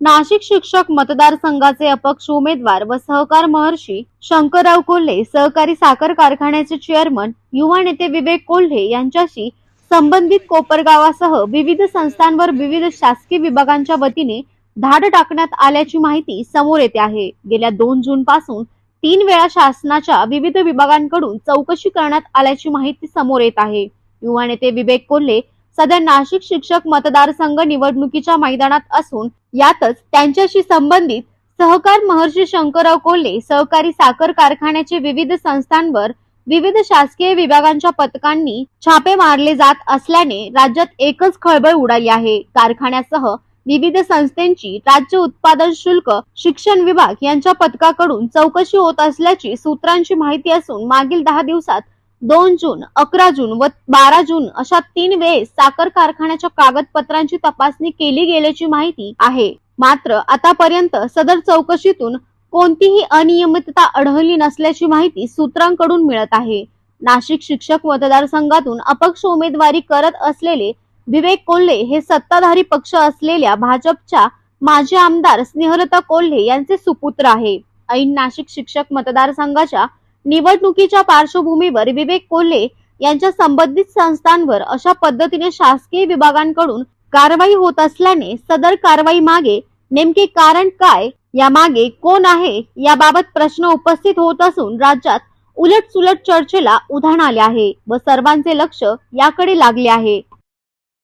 नाशिक शिक्षक मतदारसंघाचे अपक्ष उमेदवार व सहकार महर्षी शंकरराव कोल्हे सहकारी साखर कारखान्याचे चेअरमन युवा नेते विवेक कोल्हे यांच्याशी संबंधित कोपरगावासह विविध संस्थांवर विविध शासकीय विभागांच्या वतीने धाड टाकण्यात आल्याची माहिती समोर येते आहे. गेल्या दोन जून पासून तीन वेळा शासनाच्या विविध विभागांकडून चौकशी करण्यात आल्याची माहिती समोर येत आहे. युवा नेते विवेक कोल्हे सध्या नाशिक शिक्षक मतदारसंघ निवडणुकीच्या मैदानात असून यातच त्यांच्याशी संबंधित सहकार महर्षी शंकरराव कोल्हे सहकारी साखर कारखान्याचे विविध संस्थांवर विविध शासकीय विभागांच्या पथकांनी छापे मारले जात असल्याने राज्यात एकच खळबळ उडाली आहे. कारखान्यासह विविध संस्थांची राज्य उत्पादन शुल्क शिक्षण विभाग यांच्या पथकाकडून चौकशी होत असल्याची सूत्रांची माहिती असून मागील दहा दिवसात दोन जून अकरा जून व बारा जून अशा तीन वेळेस साखर कारखान्याच्या कागदपत्रांची तपासणी केली गेल्याची माहिती आहे. मात्र आतापर्यंत सदर चौकशीतून कोणतीही अनियमितता आढळली नसल्याची माहिती सूत्रांकडून मिळत आहे. नाशिक शिक्षक मतदारसंघातून अपक्ष उमेदवारी करत असलेले विवेक कोल्हे हे सत्ताधारी पक्ष असलेल्या भाजपच्या माजी आमदार स्नेहलता कोल्हे यांचे सुपुत्र आहे. ऐन नाशिक शिक्षक मतदारसंघाच्या निवडणुकीच्या पार्श्वभूमीवर विवेक कोल्हे यांच्या संबंधित संस्थांवर अशा पद्धतीने शासकीय विभागांकडून कारवाई होत असल्याने सदर कारवाई मागे नेमके कारण काय या मागे कोण आहे याबाबत प्रश्न उपस्थित होत असून राज्यात उलट सुलट चर्चेला उधाण आले आहे व सर्वांचे लक्ष याकडे लागले आहे.